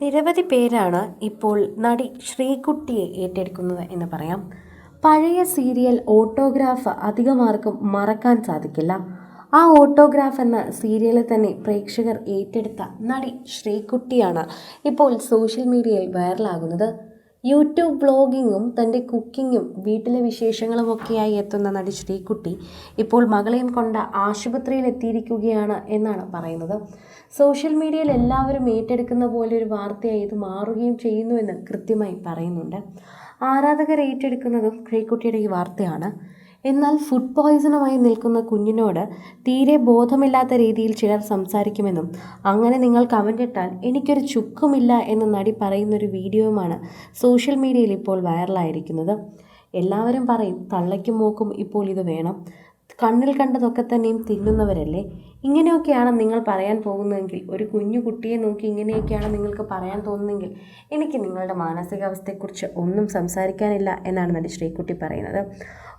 നിരവധി പേരാണ് ഇപ്പോൾ നടി ശ്രീകുട്ടിയെ ഏറ്റെടുക്കുന്നത് എന്ന് പറയാം. പഴയ സീരിയൽ ഓട്ടോഗ്രാഫ് അധികമാർക്കും മറക്കാൻ സാധിക്കില്ല. ആ ഓട്ടോഗ്രാഫ് എന്ന സീരിയലിൽ തന്നെ പ്രേക്ഷകർ ഏറ്റെടുത്ത നടി ശ്രീകുട്ടിയാണ് ഇപ്പോൾ സോഷ്യൽ മീഡിയയിൽ വൈറലാകുന്നത്. യൂട്യൂബ് വ്ളോഗിങ്ങും തന്റെ കുക്കിങ്ങും വീട്ടിലെ വിശേഷങ്ങളും വിശേഷങ്ങളുമൊക്കെയായി എത്തുന്ന നടി ശ്രീകുട്ടി ഇപ്പോൾ മകളെയും കൊണ്ട് ആശുപത്രിയിൽ എത്തിയിരിക്കുകയാണ് എന്നാണ് പറയുന്നത്. സോഷ്യൽ മീഡിയയിൽ എല്ലാവരും ഏറ്റെടുക്കുന്ന പോലെ ഒരു വാർത്തയായി ഇത് മാറുകയും ചെയ്യുന്നുവെന്ന് കൃത്യമായി പറയുന്നുണ്ട്. ആരാധകർ ഏറ്റെടുക്കുന്നതും ശ്രീകുട്ടിയുടെ ഈ വാർത്തയാണ്. എന്നാൽ ഫുഡ് പോയ്സണുമായി നിൽക്കുന്ന കുഞ്ഞിനോട് തീരെ ബോധമില്ലാത്ത രീതിയിൽ ചിലർ സംസാരിക്കുമെന്നും അങ്ങനെ നിങ്ങൾ കമന്റ് ഇട്ടാൽ എനിക്കൊരു ചുക്കുമില്ല എന്ന് നടി പറയുന്നൊരു വീഡിയോയുമാണ് സോഷ്യൽ മീഡിയയിൽ ഇപ്പോൾ വൈറലായിരിക്കുന്നത് എല്ലാവരും പറയും തള്ളയ്ക്കും മൂക്കും ഇപ്പോൾ ഇത് വേണം. കണ്ണിൽ കണ്ടതൊക്കെ തന്നെയും തിന്നുന്നവരല്ലേ? ഇങ്ങനെയൊക്കെയാണ് നിങ്ങൾ പറയാൻ പോകുന്നതെങ്കിൽ ഒരു കുഞ്ഞു കുട്ടിയെ നോക്കി ഇങ്ങനെയൊക്കെയാണ് നിങ്ങൾക്ക് പറയാൻ തോന്നുന്നതെങ്കിൽ എനിക്ക് നിങ്ങളുടെ മാനസികാവസ്ഥയെക്കുറിച്ച് ഒന്നും സംസാരിക്കാനില്ല എന്നാണ് നടി ശ്രീകുട്ടി പറയുന്നത്.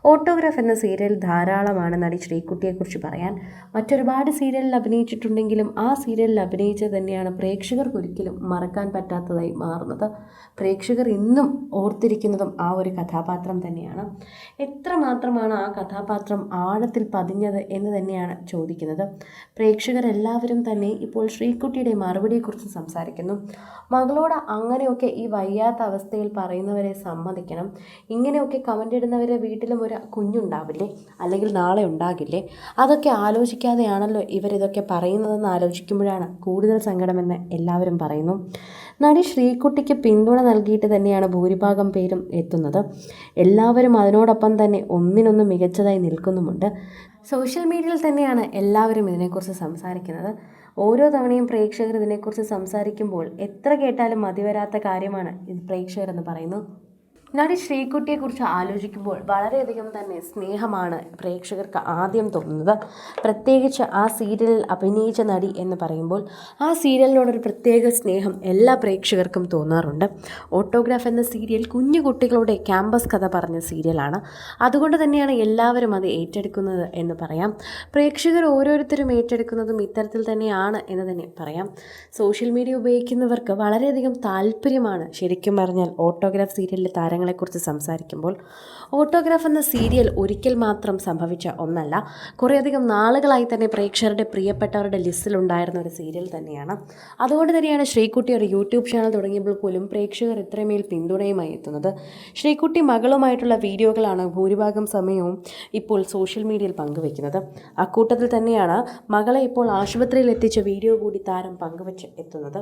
ഓട്ടോഗ്രാഫ് എന്ന സീരിയൽ ധാരാളമാണ് നടി ശ്രീകുട്ടിയെക്കുറിച്ച് പറയാൻ. മറ്റൊരുപാട് സീരിയലിൽ അഭിനയിച്ചിട്ടുണ്ടെങ്കിലും ആ സീരിയലിൽ അഭിനയിച്ചത് തന്നെയാണ് പ്രേക്ഷകർക്ക് ഒരിക്കലും മറക്കാൻ പറ്റാത്തതായി മാറുന്നത്. പ്രേക്ഷകർ ഇന്നും ഓർത്തിരിക്കുന്നതും ആ ഒരു കഥാപാത്രം തന്നെയാണ്. എത്രമാത്രമാണ് ആ കഥാപാത്രം ആഴത്തിൽ പതിഞ്ഞത് എന്ന് തന്നെയാണ് ചോദിക്കുന്നത്. പ്രേക്ഷകരെല്ലാവരും തന്നെ ഇപ്പോൾ ശ്രീകുട്ടിയുടെ മറുപടിയെക്കുറിച്ച് സംസാരിക്കുന്നു. മകളോട് അങ്ങനെയൊക്കെ ഈ വയ്യാത്ത അവസ്ഥയിൽ പറയുന്നവരെ സമ്മതിക്കണം. ഇങ്ങനെയൊക്കെ കമന്റ് ഇടുന്നവരെ വീട്ടിലും ഒരു കുഞ്ഞുണ്ടാവില്ലേ? അല്ലെങ്കിൽ നാളെ ഉണ്ടാകില്ലേ? അതൊക്കെ ആലോചിക്കാതെയാണല്ലോ ഇവരിതൊക്കെ പറയുന്നതെന്ന് ആലോചിക്കുമ്പോഴാണ് കൂടുതൽ സങ്കടമെന്ന് എല്ലാവരും പറയുന്നു. നടി ശ്രീകുട്ടിക്ക് പിന്തുണ നൽകിയിട്ട് തന്നെയാണ് ഭൂരിഭാഗം പേരും എത്തുന്നത്. എല്ലാവരും അതിനോടൊപ്പം തന്നെ ഒന്നിനൊന്ന് മികച്ചതായി നിൽക്കുന്നുമുണ്ട്. സോഷ്യൽ മീഡിയയിൽ തന്നെയാണ് എല്ലാവരും ഇതിനെക്കുറിച്ച് സംസാരിക്കുന്നത്. ഓരോ തവണയും പ്രേക്ഷകർ ഇതിനെക്കുറിച്ച് സംസാരിക്കുമ്പോൾ എത്ര കേട്ടാലും മതിവരാത്ത കാര്യമാണ് ഇത് പ്രേക്ഷകരെന്ന് പറയുന്നു. നടി ശ്രീകുട്ടിയെക്കുറിച്ച് ആലോചിക്കുമ്പോൾ വളരെയധികം തന്നെ സ്നേഹമാണ് പ്രേക്ഷകർക്ക് ആദ്യം തോന്നുന്നത്. പ്രത്യേകിച്ച് ആ സീരിയലിൽ അഭിനയിച്ച നടി എന്ന് പറയുമ്പോൾ ആ സീരിയലിനോടൊരു പ്രത്യേക സ്നേഹം എല്ലാ പ്രേക്ഷകർക്കും തോന്നാറുണ്ട്. ഓട്ടോഗ്രാഫ് എന്ന സീരിയൽ കുഞ്ഞു കുട്ടികളുടെ ക്യാമ്പസ് കഥ പറഞ്ഞ സീരിയലാണ്. അതുകൊണ്ട് തന്നെയാണ് എല്ലാവരും അത് ഏറ്റെടുക്കുന്നത് എന്ന് പറയാം. പ്രേക്ഷകർ ഓരോരുത്തരും ഏറ്റെടുക്കുന്നതും ഇത്തരത്തിൽ തന്നെയാണ് എന്ന് തന്നെ പറയാം. സോഷ്യൽ മീഡിയ ഉപയോഗിക്കുന്നവർക്ക് വളരെയധികം താല്പര്യമാണ്. ശരിക്കും പറഞ്ഞാൽ ഓട്ടോഗ്രാഫ് സീരിയലിലെ താരങ്ങളെക്കുറിച്ച് സംസാരിക്കുമ്പോൾ ഓട്ടോഗ്രാഫ് എന്ന സീരിയൽ ഒരിക്കൽ മാത്രം സംഭവിച്ച ഒന്നല്ല. കുറേയധികം നാളുകളായി തന്നെ പ്രേക്ഷകരുടെ പ്രിയപ്പെട്ടവരുടെ ലിസ്റ്റിലുണ്ടായിരുന്ന ഒരു സീരിയൽ തന്നെയാണ്. അതുകൊണ്ട് തന്നെയാണ് ശ്രീകുട്ടി ഒരു യൂട്യൂബ് ചാനൽ തുടങ്ങിയപ്പോൾ പോലും പ്രേക്ഷകർ ഇത്രമേൽ പിന്തുണയുമായി എത്തുന്നത്. ശ്രീകുട്ടി മകളുമായിട്ടുള്ള വീഡിയോകളാണ് ഭൂരിഭാഗം സമയവും ഇപ്പോൾ സോഷ്യൽ മീഡിയയിൽ പങ്കുവെക്കുന്നത്. അക്കൂട്ടത്തിൽ തന്നെയാണ് മകളെ ഇപ്പോൾ ആശുപത്രിയിൽ എത്തിച്ച വീഡിയോ കൂടി താരം പങ്കുവെച്ച് എത്തുന്നത്.